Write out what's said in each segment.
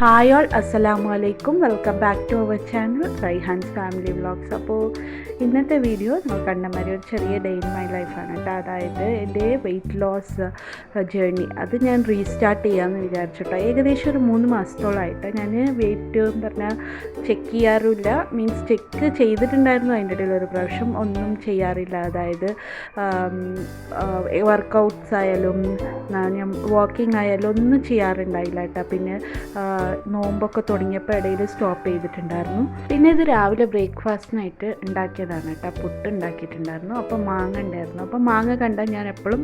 Hi all അസ്സലാമു അലൈക്കും welcome back to our channel Raihan's family vlogs അപ്പോൾ ഇന്നത്തെ വീഡിയോ നമ്മൾ കണ്ടമാരി ഒരു ചെറിയ ഡേ ഇൻ മൈ ലൈഫാണ് കേട്ടോ. അതായത് എന്റെ വെയിറ്റ് ലോസ് ജേർണി അത് ഞാൻ റീസ്റ്റാർട്ട് ചെയ്യാമെന്ന് വിചാരിച്ചിട്ടോ. ഏകദേശം ഒരു മൂന്ന് മാസത്തോളമായിട്ട് ഞാൻ വെയിറ്റ് പറഞ്ഞാൽ ചെക്ക് ചെയ്യാറില്ല മീൻസ് ചെക്ക് ചെയ്തിട്ടുണ്ടായിരുന്നു അതിന്റെ ഇടയിൽ ഒരു പ്രാവശ്യം. ഒന്നും ചെയ്യാറില്ല. അതായത് വർക്കൗട്ട്സ് ആയാലും ഞാൻ വാക്കിംഗ് ആയാലും ഒന്നും ചെയ്യാറുണ്ടായില്ല കേട്ടോ. പിന്നെ നോമ്പൊക്കെ തുടങ്ങിയപ്പോൾ ഇടയിൽ സ്റ്റോപ്പ് ചെയ്തിട്ടുണ്ടായിരുന്നു. പിന്നെ ഇത് രാവിലെ ബ്രേക്ക്ഫാസ്റ്റിനായിട്ട് ഉണ്ടാക്കിയതാണ് കേട്ടോ. പുട്ട് ഉണ്ടാക്കിയിട്ടുണ്ടായിരുന്നു. അപ്പോൾ മാങ്ങ ഉണ്ടായിരുന്നു. അപ്പോൾ മാങ്ങ കണ്ടാൽ ഞാൻ എപ്പോഴും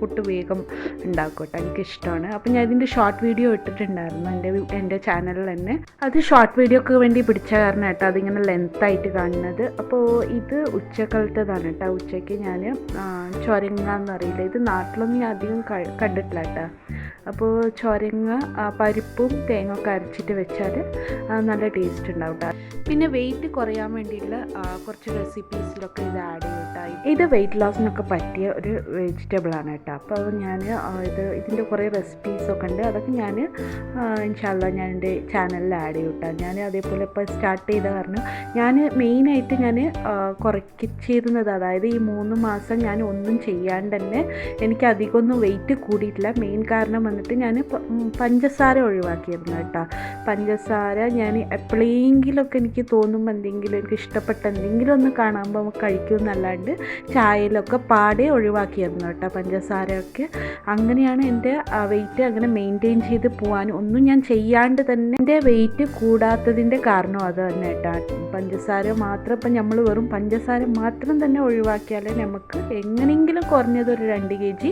പുട്ട് വേഗം ഉണ്ടാക്കും കേട്ടോ. എനിക്കിഷ്ടമാണ്. അപ്പോൾ ഞാൻ ഇതിന്റെ ഷോർട്ട് വീഡിയോ ഇട്ടിട്ടുണ്ടായിരുന്നു എന്റെ എന്റെ ചാനലിൽ തന്നെ. അത് ഷോർട്ട് വീഡിയോക്ക് വേണ്ടി പിടിച്ച കാരണം കേട്ടോ അതിങ്ങനെ ലെങ്ത് ആയിട്ട് കാണുന്നത്. അപ്പോൾ ഇത് ഉച്ചക്കാലത്തതാണ് കേട്ടോ. ഉച്ചയ്ക്ക് ഞാൻ ചൊരങ്ങാന്നറിയില്ല ഇത് നാട്ടിലൊന്നും ഞാൻ അധികം കണ്ടിട്ടില്ല കേട്ടോ. അപ്പോൾ ചൊരങ്ങ പരിപ്പും തേങ്ങ ഒക്കെ അരച്ചിട്ട് വെച്ചാൽ നല്ല ടേസ്റ്റ് ഉണ്ടാവും പിന്നെ വെയിറ്റ് കുറയാൻ വേണ്ടിയിട്ടുള്ള കുറച്ച് റെസിപ്പീസിലൊക്കെ ഇത് ആഡ് ചെയ്തിട്ടായി ഇത് വെയിറ്റ് ലോസിനൊക്കെ പറ്റിയ ഒരു വെജിറ്റബിൾ ആണ് കേട്ടോ അപ്പോൾ ഞാൻ ഇത് ഇതിന്റെ കുറേ റെസിപ്പീസൊക്കെ ഉണ്ട്. അതൊക്കെ ഞാൻ ഇൻഷാല്ല ഞാൻ എന്റെ ചാനലിൽ ആഡ് ചെയ്യൂട്ടാ ഞാൻ അതേപോലെ ഇപ്പോൾ സ്റ്റാർട്ട് ചെയ്ത കാരണം ഞാൻ മെയിനായിട്ട് ഞാൻ കുറയ്ച്ചിരുന്നത് അതായത് ഈ മൂന്ന് മാസം ഞാൻ ഒന്നും ചെയ്യാണ്ട് തന്നെ എനിക്ക് അധികമൊന്നും വെയിറ്റ് കൂടിയിട്ടില്ല. മെയിൻ കാരണം വന്നിട്ട് ഞാൻ പഞ്ചസാര ഒഴിവാക്കിയിരുന്നു കേട്ടോ. പഞ്ചസാര ഞാൻ എപ്പോഴെങ്കിലുമൊക്കെ എനിക്ക് തോന്നുമ്പോൾ എന്തെങ്കിലും എനിക്ക് ഇഷ്ടപ്പെട്ട എന്തെങ്കിലും ഒന്ന് കാണുമ്പോൾ കഴിക്കുമെന്നല്ലാണ്ട് ചായയിലൊക്കെ പാടെ ഒഴിവാക്കിയിരുന്നു കേട്ടോ പഞ്ചസാരയൊക്കെ. അങ്ങനെയാണ് എന്റെ വെയിറ്റ് അങ്ങനെ മെയിന്റെയിൻ ചെയ്ത് പോകാൻ ഒന്നും ഞാൻ ചെയ്യാണ്ട് തന്നെ എന്റെ വെയിറ്റ് കൂടാത്തതിന്റെ കാരണം അത് തന്നെ കേട്ടോ. പഞ്ചസാര മാത്രം ഇപ്പം നമ്മൾ വെറും പഞ്ചസാര മാത്രം തന്നെ ഒഴിവാക്കിയാലേ നമുക്ക് എങ്ങനെയെങ്കിലും കുറഞ്ഞത് ഒരു രണ്ട് കെ ജി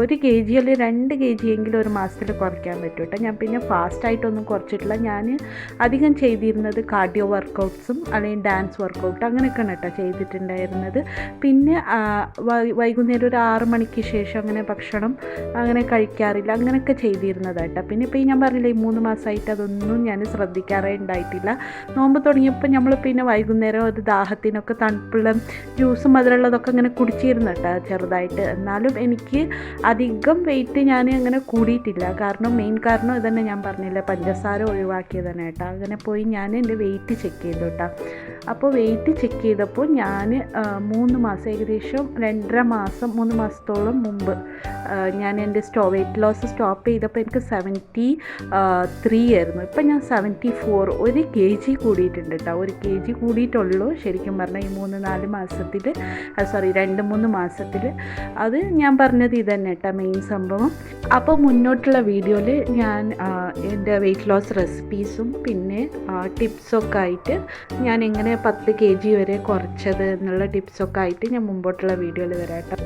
ഒരു കെ ജി അല്ലെങ്കിൽ രണ്ട് കെ ജി എങ്കിലും ഒരു മാസത്തിൽ കുറയ്ക്കാൻ പറ്റും കേട്ടോ. ഞാൻ പിന്നെ ഫാസ്റ്റായിട്ടൊന്നും കുറച്ചിട്ടില്ല. ഞാൻ അധികം ചെയ്തിരുന്നത് കാർഡിയോ വർക്കൗട്ട്സും അല്ലെങ്കിൽ ഡാൻസ് വർക്കൗട്ട് അങ്ങനെയൊക്കെയാണ് കേട്ടോ ചെയ്തിട്ടുണ്ടായിരുന്നത്. പിന്നെ വൈകുന്നേരം ഒരു ആറ് മണിക്ക് ശേഷം അങ്ങനെ ഭക്ഷണം അങ്ങനെ കഴിക്കാറില്ല. അങ്ങനെയൊക്കെ ചെയ്തിരുന്നത് കേട്ടോ. പിന്നെ ഇപ്പോൾ ഈ ഞാൻ പറഞ്ഞില്ലേ ഈ മൂന്ന് മാസമായിട്ട് അതൊന്നും ഞാൻ ശ്രദ്ധിക്കാറേ ഉണ്ടായിട്ടില്ല. നോമ്പ് തുടങ്ങിയപ്പോൾ നമ്മൾ പിന്നെ വൈകുന്നേരം ഒരു ദാഹത്തിനൊക്കെ തണുപ്പുള്ള ജ്യൂസും മധുരമുള്ളതൊക്കെ അങ്ങനെ കുടിച്ചിരുന്നു കേട്ടോ ചെറുതായിട്ട്. എന്നാലും എനിക്ക് അധികം വെയിറ്റ് ഞാൻ അങ്ങനെ കൂടിയിട്ടില്ല. കാരണം മെയിൻ കാരണം ഇതന്നെ ഞാൻ പറഞ്ഞില്ല പഞ്ചസാര ഒഴിവാക്കിയതാണ് കേട്ടോ. അങ്ങനെ പോയി ഞാൻ എന്റെ വെയിറ്റ് ചെക്ക് ചെയ്തു കേട്ടോ. അപ്പോൾ വെയിറ്റ് ചെക്ക് ചെയ്തപ്പോൾ ഞാൻ മൂന്ന് മാസം ഏകദേശം രണ്ടര മാസം മൂന്ന് മാസത്തോളം മുമ്പ് ഞാൻ എന്റെ സ്റ്റോ വെയിറ്റ് ലോസ് സ്റ്റോപ്പ് ചെയ്തപ്പോൾ എനിക്ക് സെവന്റി ത്രീ ആയിരുന്നു. ഇപ്പം ഞാൻ സെവന്റി ഫോർ ഒരു കെ ജി കൂടിയിട്ടുണ്ട് കേട്ടോ. ഒരു കെ ജി കൂടിയിട്ടുള്ളൂ ശരിക്കും പറഞ്ഞാൽ ഈ മൂന്ന് നാല് മാസത്തിൽ സോറി രണ്ട് മൂന്ന് മാസത്തിൽ. അത് ഞാൻ പറഞ്ഞത് ഇതന്നെ കേട്ടോ മെയിൻ സംഭവം. അപ്പോൾ മുന്നോട്ടുള്ള വീഡിയോയിൽ ഞാൻ എന്റെ വെയിറ്റ് ലോസ് റെസിപ്പീസും പിന്നെ ടിപ്സൊക്കെ ആയിട്ട് ഞാൻ എങ്ങനെ പത്ത് കെ ജി വരെ കുറച്ചത് എന്നുള്ള ടിപ്സൊക്കെ ആയിട്ട് ഞാൻ മുമ്പോട്ടുള്ള വീഡിയോയിൽ വരാട്ടോ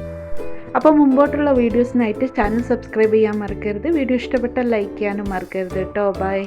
അപ്പോൾ മുമ്പോട്ടുള്ള വീഡിയോസിനായിട്ട് ചാനൽ സബ്സ്ക്രൈബ് ചെയ്യാൻ മറക്കരുത്. വീഡിയോ ഇഷ്ടപ്പെട്ടാൽ ലൈക്ക് ചെയ്യാനും മറക്കരുത് കേട്ടോ. ബൈ